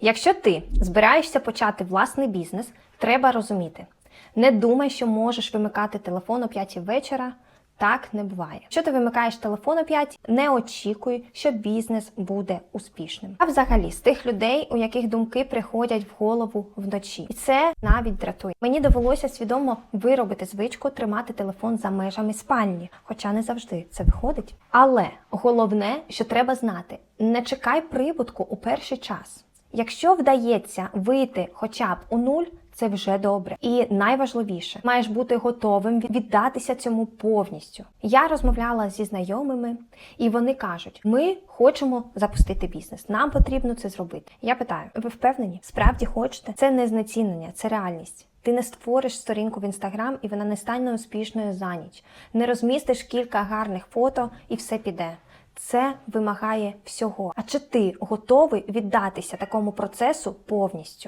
Якщо ти збираєшся почати власний бізнес, треба розуміти. Не думай, що можеш вимикати телефон о 5 вечора. Так не буває. Якщо ти вимикаєш телефон о 5, не очікуй, що бізнес буде успішним. А взагалі з тих людей, у яких думки приходять в голову вночі, і це навіть дратує. Мені довелося свідомо виробити звичку тримати телефон за межами спальні, хоча не завжди це виходить. Але головне, що треба знати, не чекай прибутку у перший час. Якщо вдається вийти хоча б у нуль, це вже добре. І найважливіше, маєш бути готовим віддатися цьому повністю. Я розмовляла зі знайомими, і вони кажуть: ми хочемо запустити бізнес. Нам потрібно це зробити. Я питаю: ви впевнені? Справді хочете? Це не знецінення, це реальність. Ти не створиш сторінку в інстаграм, і вона не стане успішною за ніч. Не розмістиш кілька гарних фото, і все піде. Це вимагає всього. А чи ти готовий віддатися такому процесу повністю?